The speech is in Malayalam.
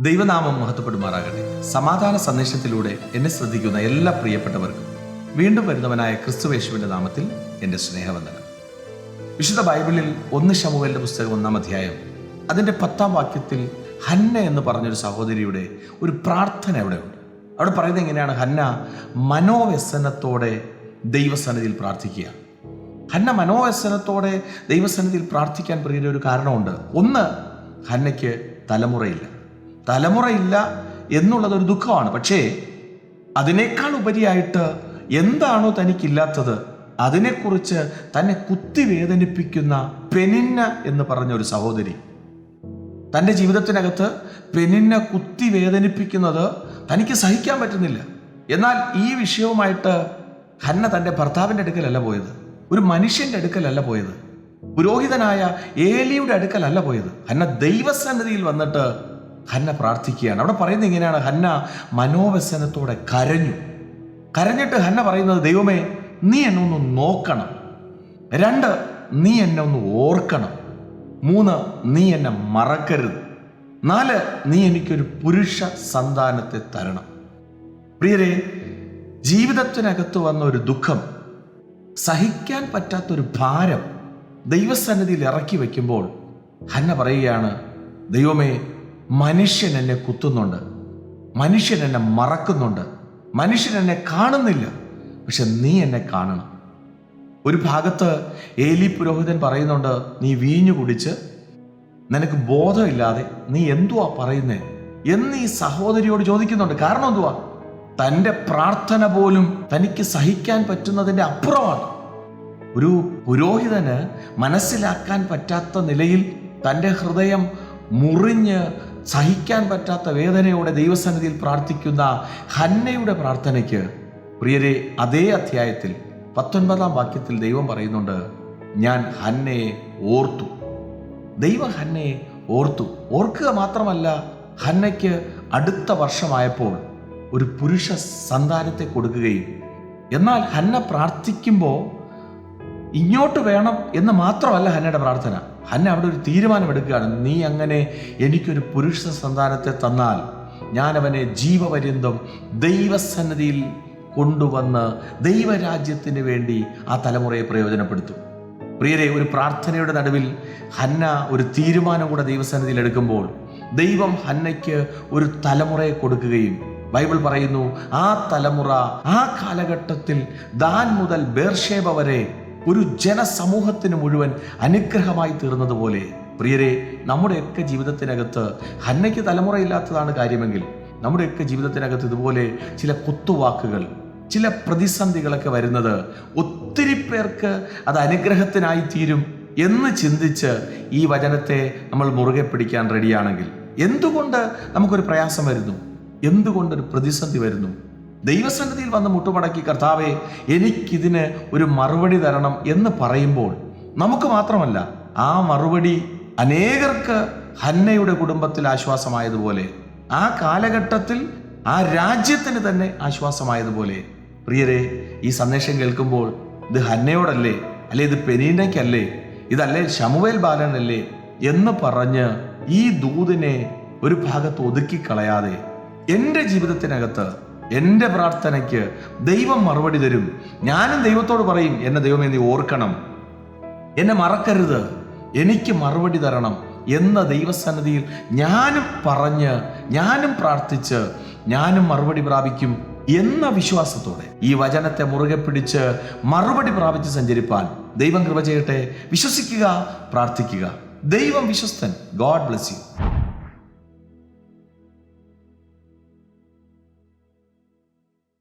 ദൈവനാമം മഹത്വപ്പെടുമാറാകട്ടെ. സമാധാന സന്ദേശത്തിലൂടെ എന്നെ ശ്രദ്ധിക്കുന്ന എല്ലാ പ്രിയപ്പെട്ടവർക്കും വീണ്ടും വരുന്നവനായ ക്രിസ്തുവേശുവിന്റെ നാമത്തിൽ എന്റെ സ്നേഹവന്ദനം. വിശുദ്ധ ബൈബിളിൽ ഒന്ന് ശമുവലിന്റെ പുസ്തകം ഒന്നാം അധ്യായം അതിന്റെ പത്താം വാക്യത്തിൽ ഹന്ന എന്ന് പറഞ്ഞൊരു സഹോദരിയുടെ ഒരു പ്രാർത്ഥന അവിടെ ഉണ്ട് അവിടെ പറയുന്നത് എങ്ങനെയാണ്? ഹന്ന മനോവ്യസനത്തോടെ ദൈവസന്നിധിയിൽ പ്രാർത്ഥിക്കുക. ഹന്ന മനോവ്യസനത്തോടെ ദൈവസന്നിധിയിൽ പ്രാർത്ഥിക്കാൻ പറയുന്ന ഒരു കാരണമുണ്ട്. ഒന്ന് ഹന്നയ്ക്ക് തലമുറയില്ല. തലമുറയില്ല എന്നുള്ളത് ഒരു ദുഃഖമാണ്. പക്ഷേ അതിനേക്കാൾ ഉപരിയായിട്ട് എന്താണോ തനിക്കില്ലാത്തത് അതിനെക്കുറിച്ച് തന്നെ കുത്തി വേദനിപ്പിക്കുന്ന പെനിന്ന എന്ന് പറഞ്ഞ ഒരു സഹോദരി. തന്റെ ജീവിതത്തിനകത്ത് പെനിന്ന കുത്തി വേദനിപ്പിക്കുന്നത് തനിക്ക് സഹിക്കാൻ പറ്റുന്നില്ല. എന്നാൽ ഈ വിഷയവുമായിട്ട് ഹന്ന തന്റെ ഭർത്താവിന്റെ അടുക്കലല്ല പോയത്. ഒരു മനുഷ്യന്റെ അടുക്കലല്ല പോയത്. പുരോഹിതനായ ഏലിയുടെ അടുക്കലല്ല പോയത്. ഹന്ന ദൈവസന്നിധിയിൽ വന്നിട്ട് ഹന്ന പ്രാർത്ഥിക്കുകയാണ്. അവിടെ പറയുന്നത് ഇങ്ങനെയാണ് ഹന്ന മനോവ്യസനത്തോടെ കരഞ്ഞു. കരഞ്ഞിട്ട് ഹന്ന പറയുന്നത് ദൈവമേ നീ എന്നെ ഒന്ന് നോക്കണം. രണ്ട് നീ എന്നെ ഒന്ന് ഓർക്കണം. മൂന്ന് നീ എന്നെ മറക്കരുത്. നാല് നീ എനിക്കൊരു പുരുഷ സന്താനത്തെ തരണം. പ്രിയരെ ജീവിതത്തിനകത്ത് വന്ന ഒരു ദുഃഖം സഹിക്കാൻ പറ്റാത്തൊരു ഭാരം ദൈവസന്നിധിയിൽ ഇറക്കി വയ്ക്കുമ്പോൾ ഹന്ന പറയുകയാണ് ദൈവമേ മനുഷ്യൻ എന്നെ കുത്തുന്നുണ്ട്. മനുഷ്യൻ എന്നെ മറക്കുന്നുണ്ട്. മനുഷ്യൻ എന്നെ കാണുന്നില്ല. പക്ഷെ നീ എന്നെ കാണണം. ഒരു ഭാഗത്ത് ഏലി പുരോഹിതൻ പറയുന്നുണ്ട് നീ വീഞ്ഞു കുടിച്ച് നിനക്ക് ബോധമില്ലാതെ നീ എന്തുവാ പറയുന്നേ? എന്ന് ഈ സഹോദരിയോട് ചോദിക്കുന്നുണ്ട്. കാരണം എന്തുവാ? തന്റെ പ്രാർത്ഥന പോലും തനിക്ക് സഹിക്കാൻ പറ്റുന്നതിന്റെ അപ്പുറമാണ്. ഒരു പുരോഹിതന് മനസ്സിലാക്കാൻ പറ്റാത്ത നിലയിൽ തന്റെ ഹൃദയം മുറിഞ്ഞ് സഹിക്കാൻ പറ്റാത്ത വേദനയോടെ ദൈവസന്നിധിയിൽ പ്രാർത്ഥിക്കുന്ന ഹന്നയുടെ പ്രാർത്ഥനയ്ക്ക് പ്രിയരെ അതേ അധ്യായത്തിൽ പത്തൊൻപതാം വാക്യത്തിൽ ദൈവം പറയുന്നുണ്ട് ഞാൻ ഹന്നയെ ഓർത്തു. ദൈവ ഹന്നയെ ഓർത്തു. ഓർക്കുക മാത്രമല്ല ഹന്നയ്ക്ക് അടുത്ത വർഷമായപ്പോൾ ഒരു പുരുഷ സന്താനത്തെ കൊടുക്കുകയും എന്നാൽ ഹന്ന പ്രാർത്ഥിക്കുമ്പോൾ ഇങ്ങോട്ട് വേണം എന്ന് മാത്രമല്ല ഹന്നയുടെ പ്രാർത്ഥന. ഹന്ന അവിടെ ഒരു തീരുമാനമെടുക്കുകയാണ്. നീ അങ്ങനെ എനിക്കൊരു പുരുഷ സന്താനത്തെ തന്നാൽ ഞാൻ അവനെ ജീവപര്യന്തം ദൈവസന്നിധിയിൽ കൊണ്ടുവന്ന് ദൈവരാജ്യത്തിന് വേണ്ടി ആ തലമുറയെ പ്രയോജനപ്പെടുത്തും. പ്രിയരെ ഒരു പ്രാർത്ഥനയുടെ നടുവിൽ ഹന്ന ഒരു തീരുമാനം കൂടെ ദൈവസന്നിധിയിൽ എടുക്കുമ്പോൾ ദൈവം ഹന്നയ്ക്ക് ഒരു തലമുറയെ കൊടുക്കുകയും ബൈബിൾ പറയുന്നു ആ തലമുറ ആ കാലഘട്ടത്തിൽ ദാൻ മുതൽ ബേർഷേബ വരെ ഒരു ജനസമൂഹത്തിന് മുഴുവൻ അനുഗ്രഹമായി തീർന്നതുപോലെ പ്രിയരെ നമ്മുടെയൊക്കെ ജീവിതത്തിനകത്ത് ഹന്നയ്ക്ക് തലമുറയില്ലാത്തതാണ് കാര്യമെങ്കിൽ നമ്മുടെയൊക്കെ ജീവിതത്തിനകത്ത് ഇതുപോലെ ചില കുത്തുവാക്കുകൾ ചില പ്രതിസന്ധികളൊക്കെ വരുന്നത് ഒത്തിരി പേർക്ക് അത് അനുഗ്രഹത്തിനായി തീരും എന്ന് ചിന്തിച്ച് ഈ വചനത്തെ നമ്മൾ മുറുകെ പിടിക്കാൻ റെഡിയാണെങ്കിൽ എന്തുകൊണ്ട് നമുക്കൊരു പ്രയാസം വരുന്നു? എന്തുകൊണ്ടൊരു പ്രതിസന്ധി വരുന്നു? ദൈവസന്നിധിയിൽ വന്ന് മുട്ടുമടക്കി കർത്താവെ എനിക്കിതിന് ഒരു മറുപടി തരണം എന്ന് പറയുമ്പോൾ നമുക്ക് മാത്രമല്ല ആ മറുപടി അനേകർക്ക് ഹന്നയുടെ കുടുംബത്തിൽ ആശ്വാസമായതുപോലെ ആ കാലഘട്ടത്തിൽ ആ രാജ്യത്തിന് തന്നെ ആശ്വാസമായതുപോലെ. പ്രിയരെ ഈ സന്ദേശം കേൾക്കുമ്പോൾ ഇത് ഹന്നയോടല്ലേ അല്ലെ ഇത് പെനീനയ്ക്കല്ലേ ഇതല്ലേ ശമുവേൽ ബാലനല്ലേ എന്ന് പറഞ്ഞ് ഈ ദൂതിനെ ഒരു ഭാഗത്ത് ഒതുക്കിക്കളയാതെ എന്റെ ജീവിതത്തിനകത്ത് എന്റെ പ്രാർത്ഥനയ്ക്ക് ദൈവം മറുപടി തരും. ഞാനും ദൈവത്തോട് പറയും എന്നെ ദൈവമേ നീ ഓർക്കണം. എന്നെ മറക്കരുത്. എനിക്ക് മറുപടി തരണം. എന്ന ദൈവസന്നിധിയിൽ ഞാനും പറഞ്ഞ് ഞാനും പ്രാർത്ഥിച്ച് ഞാനും മറുപടി പ്രാപിക്കും എന്ന വിശ്വാസത്തോടെ ഈ വചനത്തെ മുറുകെ പിടിച്ച് മറുപടി പ്രാപിച്ച് സഞ്ചരിപ്പാൻ ദൈവം കൃപ ചെയ്യട്ടെ. വിശ്വസിക്കുക പ്രാർത്ഥിക്കുക. ദൈവം വിശ്വസ്തൻ. God bless you.